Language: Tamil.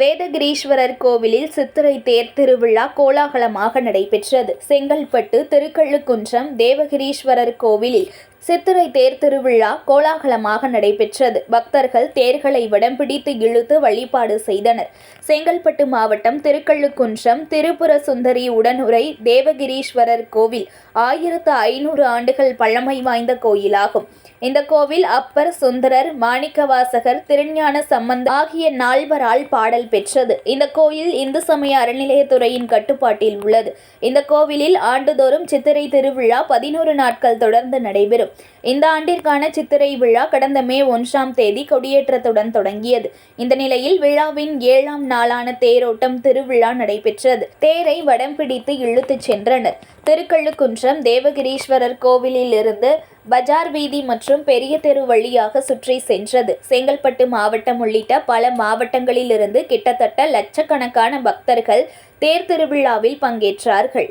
வேதகிரீஸ்வரர் கோவிலில் சித்திரை தேர் திருவிழா கோலாகலமாக நடைபெற்றது. செங்கல்பட்டு திருக்கழுக்குன்றம் தேவகிரீஸ்வரர் கோவிலில் சித்திரை தேர் திருவிழா கோலாகலமாக நடைபெற்றது. பக்தர்கள் தேர்களை வடம் பிடித்து இழுத்து வழிபாடு செய்தனர். செங்கல்பட்டு மாவட்டம் திருக்கள்ளுக்குன்றம் திருப்புர சுந்தரி உடனுரை தேவகிரீஸ்வரர் கோவில் ஆயிரத்து ஐநூறு ஆண்டுகள் பழமை வாய்ந்த கோயிலாகும். இந்த கோவில் அப்பர் சுந்தரர் மாணிக்கவாசகர் திருஞான சம்பந்த ஆகிய நால்வரால் பாடல் பெற்றது. இந்த கோயில் இந்து சமய அறநிலையத்துறையின் கட்டுப்பாட்டில் உள்ளது. இந்த கோவிலில் ஆண்டுதோறும் சித்திரை திருவிழா பதினோரு நாட்கள் தொடர்ந்து நடைபெறும். இந்த ஆண்டிற்கான சித்திரை விழா கடந்த மே ஒன்றாம் தேதி கொடியேற்றத்துடன் தொடங்கியது. இந்த நிலையில் விழாவின் ஏழாம் நாளான தேரோட்டம் திருவிழா நடைபெற்றது. தேரை வடம் பிடித்து இழுத்துச் சென்றனர். திருக்கள்ளுக்குன்றம் தேவகிரீஸ்வரர் கோவிலில் இருந்து பஜார் வீதி மற்றும் பெரிய தெரு வழியாக சுற்றி சென்றது. செங்கல்பட்டு மாவட்டம் உள்ளிட்ட பல மாவட்டங்களிலிருந்து கிட்டத்தட்ட லட்சக்கணக்கான பக்தர்கள் தேர் திருவிழாவில் பங்கேற்றார்கள்.